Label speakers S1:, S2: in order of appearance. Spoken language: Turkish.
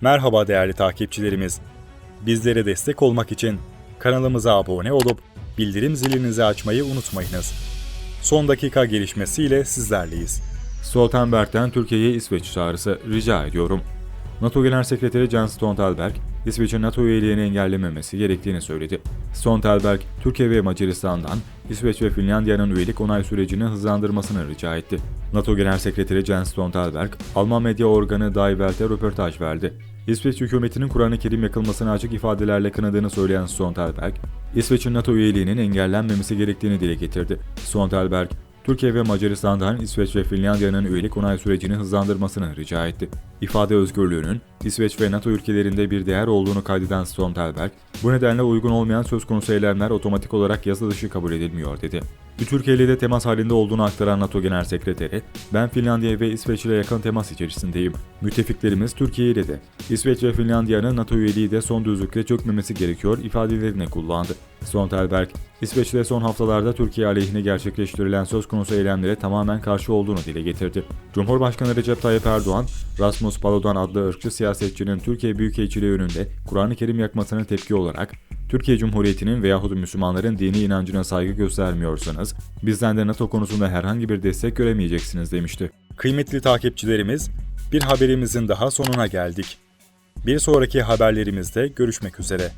S1: Merhaba değerli takipçilerimiz. Bizlere destek olmak için kanalımıza abone olup bildirim zilinizi açmayı unutmayınız. Son dakika gelişmesiyle sizlerleyiz. Stoltenberg'den Türkiye'ye İsveç çağrısı rica ediyorum. NATO Genel Sekreteri Jens Stoltenberg, İsveç'in NATO üyeliğini engellememesi gerektiğini söyledi. Stoltenberg, Türkiye ve Macaristan'dan İsveç ve Finlandiya'nın üyelik onay sürecini hızlandırmasını rica etti. NATO Genel Sekreteri Jens Stoltenberg, Alman medya organı Die Welt'e röportaj verdi. İsveç hükümetinin Kur'an-ı Kerim yakılmasını açık ifadelerle kınadığını söyleyen Stoltenberg, İsveç'in NATO üyeliğinin engellenmemesi gerektiğini dile getirdi. Stoltenberg, Türkiye ve Macaristan'dan İsveç ve Finlandiya'nın üyelik onay sürecini hızlandırmasını rica etti. İfade özgürlüğünün İsveç ve NATO ülkelerinde bir değer olduğunu kaydeden Stoltenberg, bu nedenle uygun olmayan söz konusu eylemler otomatik olarak yasa dışı kabul edilmiyor dedi. Türkiye ile de temas halinde olduğunu aktaran NATO Genel Sekreteri, ben Finlandiya ve İsveç ile yakın temas içerisindeyim. Müttefiklerimiz Türkiye ile de. İsveç ve Finlandiya'nın NATO üyeliği de son düzlükte çökmemesi gerekiyor ifadelerini kullandı. Stoltenberg, İsveç'te son haftalarda Türkiye aleyhine gerçekleştirilen söz konusu eylemlere tamamen karşı olduğunu dile getirdi. Cumhurbaşkanı Recep Tayyip Erdoğan, Rasmus Paludan adlı ırkçı siyasetçinin Türkiye Büyükelçiliği önünde Kur'an-ı Kerim yakmasına tepki olarak Türkiye Cumhuriyeti'nin veyahut Müslümanların dini inancına saygı göstermiyorsanız bizden de NATO konusunda herhangi bir destek göremeyeceksiniz demişti. Kıymetli takipçilerimiz, bir haberimizin daha sonuna geldik. Bir sonraki haberlerimizde görüşmek üzere.